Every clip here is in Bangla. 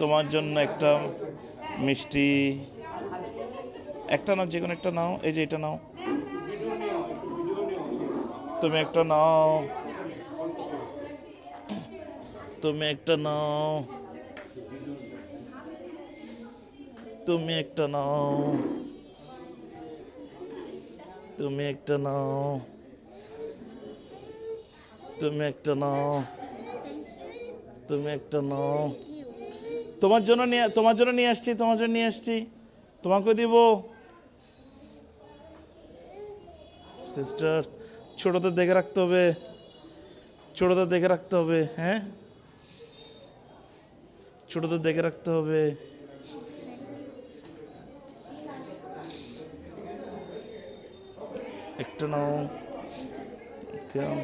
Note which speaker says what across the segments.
Speaker 1: তোমার জন্য একটা মিষ্টি, একটা নাও, যে কোনো একটা নাও, এই যে এটা নাও। তুমি একটা নাও। তুমি একটা নাও। তুমি একটা নাও। তুমি একটা নাও। তুমি একটা নাও। তুমি একটা নাও। তোমার জন্য নিয়ে, তোমার জন্য নিয়ে আসছি, তোমার জন্য নিয়ে আসছি। তোমাকে দিব। সিস্টার ছোটদের দেখে রাখতে হবে। ছোটদের দেখে রাখতে হবে হ্যাঁ? ছোটদের দেখে রাখতে হবে। একটা নাও। কেমন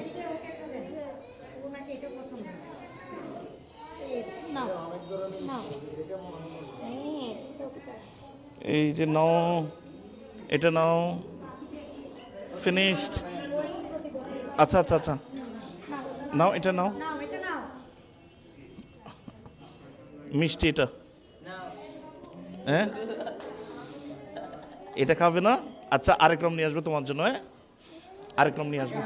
Speaker 1: এই যে, নাও এটা নাও। ফিনিশড আচ্ছা আচ্ছা আচ্ছা। নাও এটা নাও।
Speaker 2: নাও এটা নাও।
Speaker 1: মিষ্টি এটা। হ্যাঁ? এটা খাবে না? আচ্ছা আরেক রকম নিয়ে আসব তোমার জন্য হ্যাঁ? আরেক রকম নিয়ে আসব।